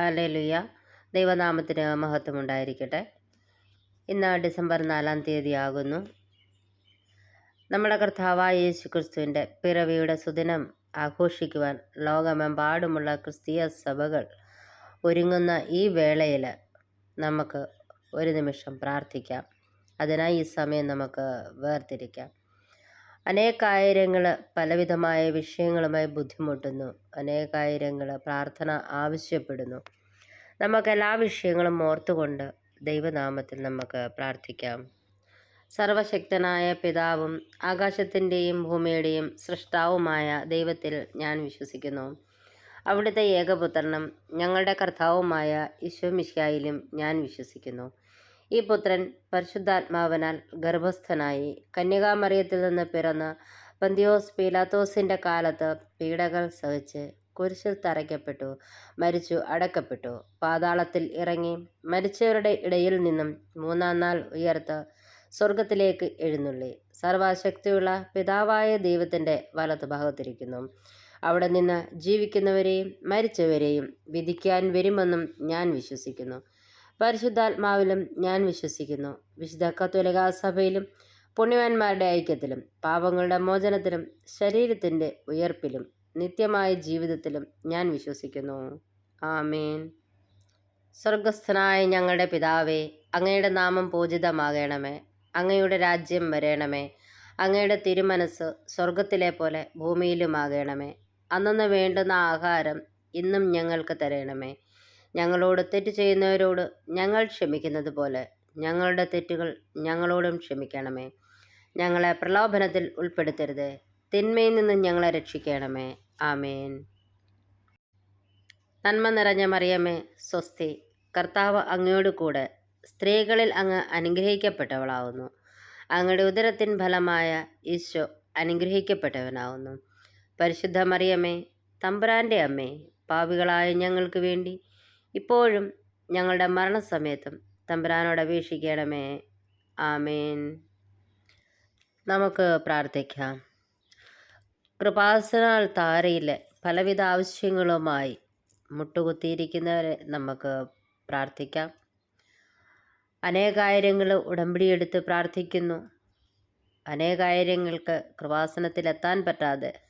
Hallelujah ദൈവനാമത്തിന് മഹത്വം ഉണ്ടായിരിക്കട്ടെ. ഇന്ന് ഡിസംബർ നാലാം തീയതി ആകുന്നു നമ്മുടെ കർത്താവായ യേശു ക്രിസ്തുവിന്റെ പിറവിയുടെ സുദിനം ആഘോഷിക്കുവാൻ ലോകമെമ്പാടുമുള്ള ക്രിസ്തീയ സഭകൾ ഒരുങ്ങുന്ന ഈ വേളയിൽ നമുക്ക് ഒരു നിമിഷം പ്രാർത്ഥിക്കാം. അതിനായി ഈ സമയം നമുക്ക് വേർതിരിക്കാം. അനേകായിരങ്ങൾ പലവിധമായ വിഷയങ്ങളുമായി ബുദ്ധിമുട്ടുന്നു. അനേകായിരങ്ങൾ പ്രാർത്ഥന ആവശ്യപ്പെടുന്നു. നമുക്ക് എല്ലാ വിഷയങ്ങളും ഓർത്തുകൊണ്ട് ദൈവനാമത്തിൽ നമുക്ക് പ്രാർത്ഥിക്കാം. സർവശക്തനായ പിതാവും ആകാശത്തിന്റെയും ഭൂമിയുടെയും സൃഷ്ടാവുമായ ദൈവത്തിൽ ഞാൻ വിശ്വസിക്കുന്നു. അവിടുത്തെ ഏകപുത്രനും ഞങ്ങളുടെ കർത്താവുമായ ഈശോ ഈശോമിശായിലും ഞാൻ വിശ്വസിക്കുന്നു. ഈ പുത്രൻ പരിശുദ്ധാത്മാവനാൽ ഗർഭസ്ഥനായി. കന്യകാമറിയത്തിൽ നിന്ന് പിറന്ന് പന്തിയോസ് പീലാത്തോസിന്റെ കാലത്ത് പീഡകൾ സഹിച്ച് കുരിശിൽ തറയ്ക്കപ്പെട്ടു മരിച്ചു അടക്കപ്പെട്ടു. പാതാളത്തിൽ ഇറങ്ങി മരിച്ചവരുടെ ഇടയിൽ നിന്നും മൂന്നാം നാൾ ഉയർത്ത് സ്വർഗത്തിലേക്ക് എഴുന്നള്ളി. സർവശക്തിയുള്ള പിതാവായ ദൈവത്തിന്റെ വലത്ത് ഭാഗത്തിരിക്കുന്നു. അവിടെ നിന്ന് ജീവിക്കുന്നവരെയും മരിച്ചവരെയും വിധിക്കാൻ വരുമെന്നും ഞാൻ വിശ്വസിക്കുന്നു. പരിശുദ്ധാത്മാവിലും ഞാൻ വിശ്വസിക്കുന്നു. വിശുദ്ധ കത്തോലിക സഭയിലും പുണ്യവാന്മാരുടെ ഐക്യത്തിലും പാപങ്ങളുടെ മോചനത്തിലും ശരീരത്തിന്റെ ഉയർപ്പിലും നിത്യമായ ജീവിതത്തിലും ഞാൻ വിശ്വസിക്കുന്നു. ആമേൻ. സ്വർഗസ്ഥനായ ഞങ്ങളുടെ പിതാവേ അങ്ങയുടെ നാമം പൂജിതമാകണമേ. അങ്ങയുടെ രാജ്യം വരേണമേ. അങ്ങയുടെ തിരുമനസ് സ്വർഗത്തിലെ പോലെ ഭൂമിയിലുമാകണമേ. അന്നു വേണ്ടുന്ന ആഹാരം ഇന്നും ഞങ്ങൾക്ക് തരണമേ. ഞങ്ങളോട് തെറ്റ് ചെയ്യുന്നവരോട് ഞങ്ങൾ ക്ഷമിക്കുന്നത് പോലെ ഞങ്ങളുടെ തെറ്റുകൾ ഞങ്ങളോടും ക്ഷമിക്കണമേ. ഞങ്ങളെ പ്രലോഭനത്തിൽ ഉൾപ്പെടുത്തരുത്. തിന്മയിൽ നിന്ന് ഞങ്ങളെ രക്ഷിക്കണമേ. ആമേൻ. നന്മ നിറഞ്ഞ മറിയമ്മേ സ്വസ്തി കർത്താവ് അങ്ങയോട് കൂടെ സ്ത്രീകളിൽ അങ്ങ് അനുഗ്രഹിക്കപ്പെട്ടവളാവുന്നു. അങ്ങയുടെ ഉദരത്തിൻ ഫലമായ ഈശോ അനുഗ്രഹിക്കപ്പെട്ടവനാവുന്നു. പരിശുദ്ധ മറിയമ്മേ തമ്പുരാന്റെ അമ്മേ പാവികളായ ഞങ്ങൾക്ക് വേണ്ടി ഇപ്പോഴും ഞങ്ങളുടെ മരണസമയത്തും തമ്പുരാനോട് അപേക്ഷിക്കണമേ. ആമേൻ. നമുക്ക് പ്രാർത്ഥിക്കാം. കൃപാസനാൽ താരയിലെ പലവിധ ആവശ്യങ്ങളുമായി മുട്ടുകുത്തിയിരിക്കുന്നവരെ നമുക്ക് പ്രാർത്ഥിക്കാം. അനേകായിരങ്ങൾ ഉടമ്പടിയെടുത്ത് പ്രാർത്ഥിക്കുന്നു. അനേകായിരങ്ങൾക്ക് കൃപാസനത്തിലെത്താൻ പറ്റാതെ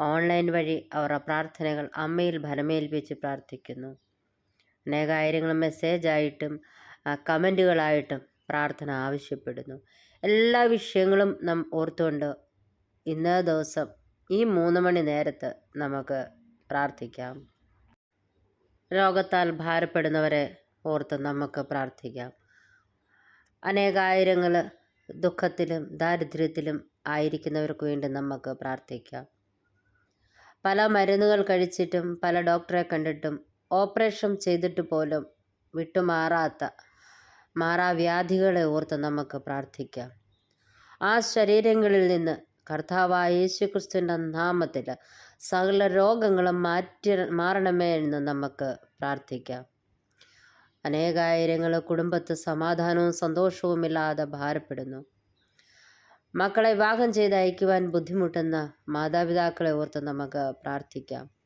ഓൺലൈൻ വഴി അവരുടെ പ്രാർത്ഥനകൾ അമ്മയിൽ ഫലമേൽപ്പിച്ച് പ്രാർത്ഥിക്കുന്നു. അനേകായിരങ്ങൾ മെസ്സേജായിട്ടും കമന്റുകളായിട്ടും പ്രാർത്ഥന ആവശ്യപ്പെടുന്നു. എല്ലാ വിഷയങ്ങളും നാം ഓർത്തുകൊണ്ട് ഇന്നേ ദിവസം ഈ മൂന്ന് മണി നേരത്ത് നമുക്ക് പ്രാർത്ഥിക്കാം. രോഗത്താൽ ഭാരപ്പെടുന്നവരെ ഓർത്ത് നമുക്ക് പ്രാർത്ഥിക്കാം. അനേകായിരങ്ങൾ ദുഃഖത്തിലും ദാരിദ്ര്യത്തിലും ആയിരിക്കുന്നവർക്ക് വേണ്ടി നമുക്ക് പ്രാർത്ഥിക്കാം. പല മരുന്നുകൾ കഴിച്ചിട്ടും പല ഡോക്ടറെ കണ്ടിട്ടും ഓപ്പറേഷൻ ചെയ്തിട്ട് പോലും വിട്ടുമാറാത്ത മാറാവ്യാധികളെ ഓർത്ത് നമുക്ക് പ്രാർത്ഥിക്കാം. ആ ശരീരങ്ങളിൽ നിന്ന് കർത്താവായ യേശുക്രിസ്തുവിന്റെ നാമത്തിൽ സകല രോഗങ്ങളും മാറ്റി മാറണമേ എന്ന് നമുക്ക് പ്രാർത്ഥിക്കാം. അനേകായിരങ്ങൾ കുടുംബത്ത് സമാധാനവും സന്തോഷവും ഇല്ലാതെ ഭാരപ്പെടുന്നു. മക്കളെ വിവാഹം ചെയ്ത് അയക്കുവാൻ ബുദ്ധിമുട്ടുന്ന മാതാപിതാക്കളെ ഓർത്ത് നമുക്ക് പ്രാർത്ഥിക്കാം.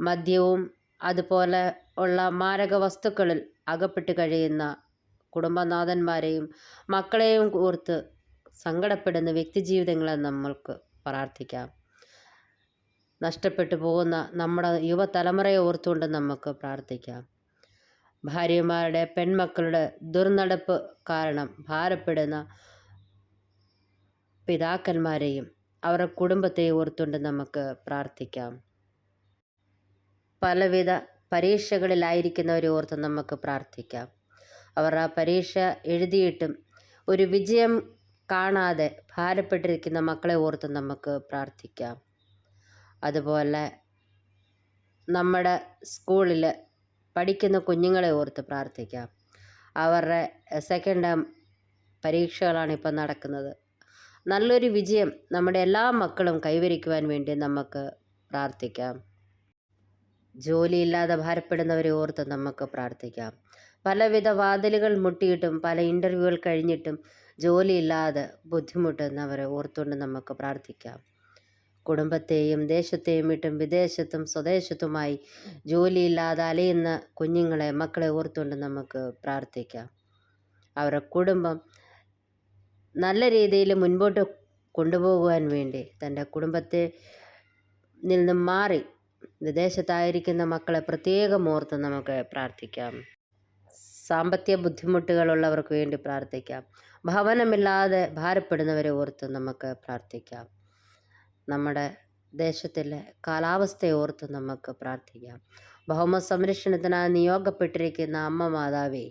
മദ്യവും അതുപോലെ ഉള്ള മാരക വസ്തുക്കളിൽ അകപ്പെട്ട് കഴിയുന്ന കുടുംബനാഥന്മാരെയും മക്കളെയും ഓർത്ത് സങ്കടപ്പെടുന്ന വ്യക്തിജീവിതങ്ങളെ നമ്മൾക്ക് പ്രാർത്ഥിക്കാം. നഷ്ടപ്പെട്ടു പോകുന്ന നമ്മുടെ യുവതലമുറയെ ഓർത്തുകൊണ്ട് നമുക്ക് പ്രാർത്ഥിക്കാം. ഭാര്യമാരുടെ പെൺമക്കളുടെ ദുർനടപ്പ് കാരണം ഭാരപ്പെടുന്ന പിതാക്കന്മാരെയും അവരുടെ കുടുംബത്തെ ഓർത്തുകൊണ്ട് നമുക്ക് പ്രാർത്ഥിക്കാം. പലവിധ പരീക്ഷകളിലായിരിക്കുന്നവരെ ഓർത്ത് നമുക്ക് പ്രാർത്ഥിക്കാം. അവർ ആ പരീക്ഷ എഴുതിയിട്ടും ഒരു വിജയം കാണാതെ ഭാരപ്പെട്ടിരിക്കുന്ന മക്കളെ ഓർത്ത് നമുക്ക് പ്രാർത്ഥിക്കാം. അതുപോലെ നമ്മുടെ സ്കൂളിൽ പഠിക്കുന്ന കുഞ്ഞുങ്ങളെ ഓർത്ത് പ്രാർത്ഥിക്കാം. അവരുടെ സെക്കൻഡ് ടേം പരീക്ഷകളാണ് ഇപ്പം നടക്കുന്നത്. നല്ലൊരു വിജയം നമ്മുടെ എല്ലാ മക്കളും കൈവരിക്കുവാൻ വേണ്ടി നമുക്ക് പ്രാർത്ഥിക്കാം. ജോലിയില്ലാതെ ഭാരപ്പെടുന്നവരെ ഓർത്ത് നമുക്ക് പ്രാർത്ഥിക്കാം. പലവിധ വാതിലുകൾ മുട്ടിയിട്ടും പല ഇന്റർവ്യൂകൾ കഴിഞ്ഞിട്ടും ജോലിയില്ലാതെ ബുദ്ധിമുട്ടുന്നവരെ ഓർത്തുകൊണ്ട് നമുക്ക് പ്രാർത്ഥിക്കാം. കുടുംബത്തെയും ദേശത്തെയും വിട്ടും വിദേശത്തും സ്വദേശത്തുമായി ജോലിയില്ലാതെ അലയുന്ന കുഞ്ഞുങ്ങളെ മക്കളെ ഓർത്തുകൊണ്ട് നമുക്ക് പ്രാർത്ഥിക്കാം. അവരുടെ കുടുംബം നല്ല രീതിയിൽ മുൻപോട്ട് കൊണ്ടുപോകുവാൻ വേണ്ടി തന്റെ കുടുംബത്തെ നിന്നും മാറി വിദേശത്തായിരിക്കുന്ന മക്കളെ പ്രത്യേകം ഓർത്ത് നമുക്ക് പ്രാർത്ഥിക്കാം. സാമ്പത്തിക ബുദ്ധിമുട്ടുകളുള്ളവർക്ക് വേണ്ടി പ്രാർത്ഥിക്കാം. ഭവനമില്ലാതെ ഭാരപ്പെടുന്നവരെ ഓർത്ത് നമുക്ക് പ്രാർത്ഥിക്കാം. നമ്മുടെ ദേശത്തിലെ കാലാവസ്ഥയെ ഓർത്ത് നമുക്ക് പ്രാർത്ഥിക്കാം. ഭൗമ സംരക്ഷണത്തിനായി നിയോഗപ്പെട്ടിരിക്കുന്ന അമ്മ മാതാവേ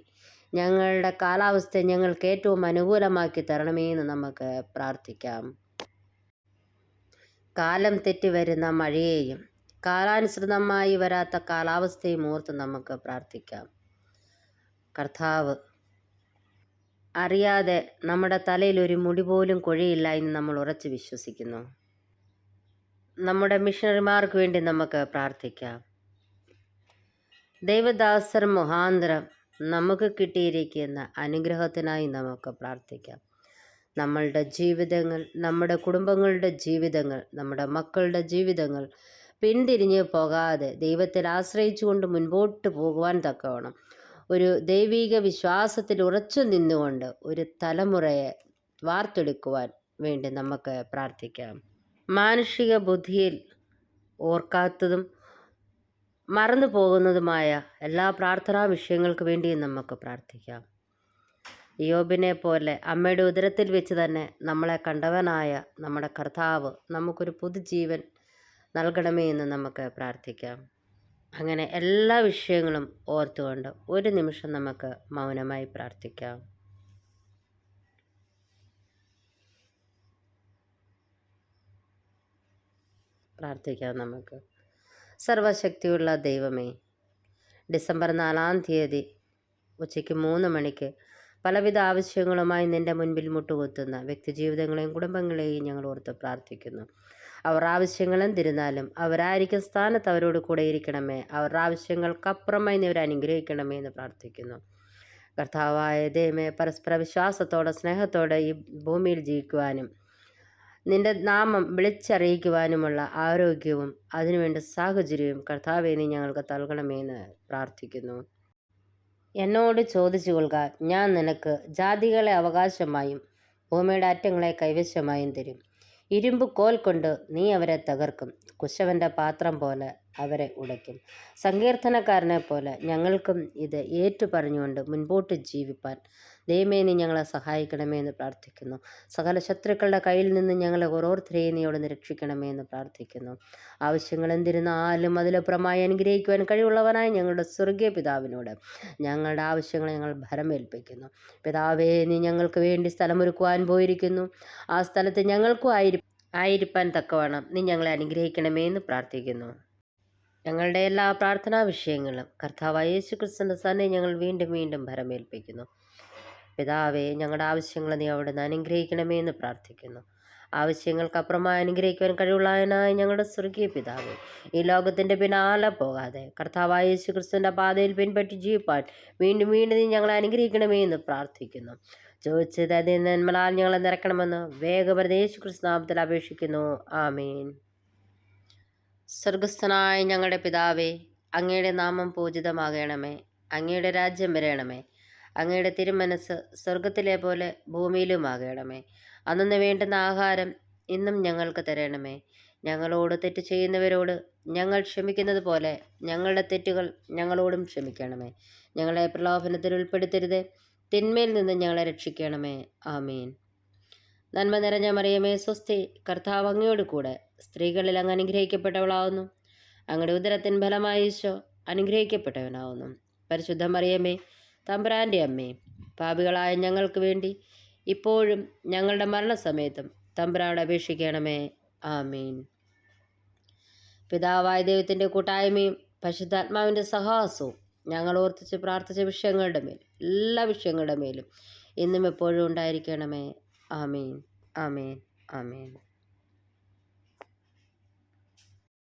ഞങ്ങളുടെ കാലാവസ്ഥയെ ഞങ്ങൾക്ക് ഏറ്റവും അനുകൂലമാക്കി തരണമേ എന്ന് നമുക്ക് പ്രാർത്ഥിക്കാം. കാലം തെറ്റി വരുന്ന മഴയെയും കാലാനുസൃതമായി വരാത്ത കാലാവസ്ഥയും ഓർത്ത് നമുക്ക് പ്രാർത്ഥിക്കാം. കർത്താവ് അറിയാതെ നമ്മുടെ തലയിൽ ഒരു മുടി പോലും കൊഴിയില്ല എന്ന് നമ്മൾ ഉറച്ചു വിശ്വസിക്കുന്നു. നമ്മുടെ മിഷണറിമാർക്ക് വേണ്ടി നമുക്ക് പ്രാർത്ഥിക്കാം. ദൈവദാസർ മുഹാന്തരം നമുക്ക് കിട്ടിയിരിക്കുന്ന അനുഗ്രഹത്തിനായി നമുക്ക് പ്രാർത്ഥിക്കാം. നമ്മളുടെ ജീവിതങ്ങൾ നമ്മുടെ കുടുംബങ്ങളുടെ ജീവിതങ്ങൾ നമ്മുടെ മക്കളുടെ ജീവിതങ്ങൾ പിന്തിരിഞ്ഞ് പോകാതെ ദൈവത്തിൽ ആശ്രയിച്ചുകൊണ്ട് മുൻപോട്ട് പോകുവാൻ തക്കവണ്ണം. ഒരു ദൈവിക വിശ്വാസത്തിൽ ഉറച്ചു നിന്നുകൊണ്ട് ഒരു തലമുറയെ വാർത്തെടുക്കുവാൻ വേണ്ടി നമുക്ക് പ്രാർത്ഥിക്കാം. മാനുഷിക ബുദ്ധിയിൽ ഓർക്കാത്തതും മറന്നു പോകുന്നതുമായ എല്ലാ പ്രാർത്ഥനാ വിഷയങ്ങൾക്ക് വേണ്ടിയും നമുക്ക് പ്രാർത്ഥിക്കാം. യോബിനെ പോലെ അമ്മയുടെ ഉദരത്തിൽ വെച്ച് തന്നെ നമ്മളെ കണ്ടവനായ നമ്മുടെ കർത്താവ് നമുക്കൊരു പുതുജീവൻ നൽകണമേ എന്ന് നമുക്ക് പ്രാർത്ഥിക്കാം. അങ്ങനെ എല്ലാ വിഷയങ്ങളും ഓർത്തുകൊണ്ട് ഒരു നിമിഷം നമുക്ക് മൗനമായി പ്രാർത്ഥിക്കാം. പ്രാർത്ഥിക്കാം നമുക്ക്. സർവശക്തിയുള്ള ദൈവമേ ഡിസംബർ നാലാം തീയതി ഉച്ചയ്ക്ക് മൂന്ന് മണിക്ക് പലവിധ ആവശ്യങ്ങളുമായി നിന്റെ മുൻപിൽ മുട്ടുകുത്തുന്ന വ്യക്തിജീവിതങ്ങളെയും കുടുംബങ്ങളെയും ഞങ്ങൾ ഓർത്ത് പ്രാർത്ഥിക്കുന്നു. അവർ ആവശ്യങ്ങൾ എന്തിരുന്നാലും അവരായിരിക്കും സ്ഥാനത്ത് അവരോട് കൂടെ ഇരിക്കണമേ. അവരുടെ ആവശ്യങ്ങൾക്കപ്പുറമായി നീ അനുഗ്രഹിക്കണമേ എന്ന് പ്രാർത്ഥിക്കുന്നു. കർത്താവായ ദൈവമേ പരസ്പര വിശ്വാസത്തോടെ സ്നേഹത്തോടെ ഈ ഭൂമിയിൽ ജീവിക്കുവാനും നിന്റെ നാമം വിളിച്ചറിയിക്കുവാനുമുള്ള ആരോഗ്യവും അതിനുവേണ്ട സാഹചര്യവും കർത്താവെ നീ ഞങ്ങൾക്ക് നൽകണമേ എന്ന് പ്രാർത്ഥിക്കുന്നു. എന്നോട് ചോദിച്ചു കൊള്ളുക ഞാൻ നിനക്ക് ജാതികളെ അവകാശമായും ഭൂമിയുടെ അറ്റങ്ങളെ കൈവശമായും തരും. ഇരുമ്പ് കോൽ കൊണ്ട് നീ അവരെ തകർക്കും. കുശവന്റെ പാത്രം പോലെ അവരെ ഉടയ്ക്കും. സങ്കീർത്തനക്കാരനെ പോലെ ഞങ്ങൾക്കും ഇത് ഏറ്റു പറഞ്ഞുകൊണ്ട് മുൻപോട്ട് ജീവിപ്പാൻ ദൈവമേ നീ ഞങ്ങളെ സഹായിക്കണമേ എന്ന് പ്രാർത്ഥിക്കുന്നു. സകല ശത്രുക്കളുടെ കയ്യിൽ നിന്ന് ഞങ്ങളെ ഓരോരുത്തരെയും നീ രക്ഷിക്കണമേ എന്ന് പ്രാർത്ഥിക്കുന്നു. ആവശ്യങ്ങൾ എന്തിരുന്നാലും അതിലപ്പുറമായി അനുഗ്രഹിക്കുവാൻ കഴിവുള്ളവനായി ഞങ്ങളുടെ സ്വർഗീയ പിതാവിനോട് ഞങ്ങളുടെ ആവശ്യങ്ങളെ ഞങ്ങൾ ഭരമേൽപ്പിക്കുന്നു. പിതാവേ നീ ഞങ്ങൾക്ക് വേണ്ടി സ്ഥലമൊരുക്കുവാൻ പോയിരിക്കുന്നു. ആ സ്ഥലത്ത് ഞങ്ങൾക്കും ആയിരി ആയിരിക്കാൻ തക്കവണ്ണം നീ ഞങ്ങളെ അനുഗ്രഹിക്കണമേ എന്ന് പ്രാർത്ഥിക്കുന്നു. ഞങ്ങളുടെ എല്ലാ പ്രാർത്ഥനാ വിഷയങ്ങളും കർത്താവായ യേശു ക്രിസ്തുവിന്റെ സന്നെ ഞങ്ങൾ വീണ്ടും വീണ്ടും ഭരമേൽപ്പിക്കുന്നു. പിതാവേ ഞങ്ങളുടെ ആവശ്യങ്ങൾ നീ അവിടുന്ന് അനുഗ്രഹിക്കണമേ എന്ന് പ്രാർത്ഥിക്കുന്നു. ആവശ്യങ്ങൾക്കപ്പുറമായി അനുഗ്രഹിക്കുവാൻ കഴിവുള്ളവനായ ഞങ്ങളുടെ സ്വർഗീയ പിതാവ് ഈ ലോകത്തിന്റെ പിന്നാലെ പോകാതെ കർത്താവായ യേശു ക്രിസ്തുവിന്റെ പാതയിൽ പിൻപറ്റി ജീവിപ്പാൻ വീണ്ടും വീണ്ടും നീ ഞങ്ങളെ അനുഗ്രഹിക്കണമേ എന്ന് പ്രാർത്ഥിക്കുന്നു. ചോദിച്ചത് അതിൽ നന്മലാൽ ഞങ്ങളെ നിറക്കണമെന്ന് വേഗപരത യേശു ക്രിസ്തുനാമത്തിൽ അപേക്ഷിക്കുന്നു. ആമീൻ. സ്വർഗസ്ഥനായ ഞങ്ങളുടെ പിതാവേ അങ്ങയുടെ നാമം പൂജിതമാകണമേ അങ്ങയുടെ രാജ്യം വരയണമേ അങ്ങയുടെ തിരുമനസ് സ്വർഗത്തിലെ പോലെ ഭൂമിയിലുമാകണമേ. അന്നു വേണ്ടുന്ന ആഹാരം ഇന്നും ഞങ്ങൾക്ക് തരണമേ. ഞങ്ങളോട് തെറ്റ് ചെയ്യുന്നവരോട് ഞങ്ങൾ ക്ഷമിക്കുന്നത് പോലെ ഞങ്ങളുടെ തെറ്റുകൾ ഞങ്ങളോടും ക്ഷമിക്കണമേ. ഞങ്ങളെ പ്രലോഭനത്തിൽ ഉൾപ്പെടുത്തരുത്. തിന്മയിൽ നിന്ന് ഞങ്ങളെ രക്ഷിക്കണമേ. ആമീൻ. നന്മ നിറഞ്ഞ മറിയമേ സ്വസ്തി കർത്താവ് അങ്ങയോട് കൂടെ സ്ത്രീകളിൽ അങ്ങ് അനുഗ്രഹിക്കപ്പെട്ടവളാവുന്നു. അങ്ങയുടെ ഉദരത്തിൻ ഫലമായി ഈശോ അനുഗ്രഹിക്കപ്പെട്ടവനാവുന്നു. പരിശുദ്ധ മറിയമേ തമ്പുരാന്റെ അമ്മേ പാപികളായ ഞങ്ങൾക്ക് വേണ്ടി ഇപ്പോഴും ഞങ്ങളുടെ മരണസമയത്തും തമ്പുരാനോട് അപേക്ഷിക്കണമേ. ആമീൻ. പിതാവായ ദൈവത്തിന്റെ കൂട്ടായ്മയും പരിശുദ്ധാത്മാവിന്റെ സഹാസവും ഞങ്ങൾ ഓർത്തിച്ച് പ്രാർത്ഥിച്ച വിഷയങ്ങളുടെ മേൽ എല്ലാ വിഷയങ്ങളുടെ മേലും ഇന്നും എപ്പോഴും ഉണ്ടായിരിക്കണമേ. ആമീൻ. ആമീൻ. ആമീൻ.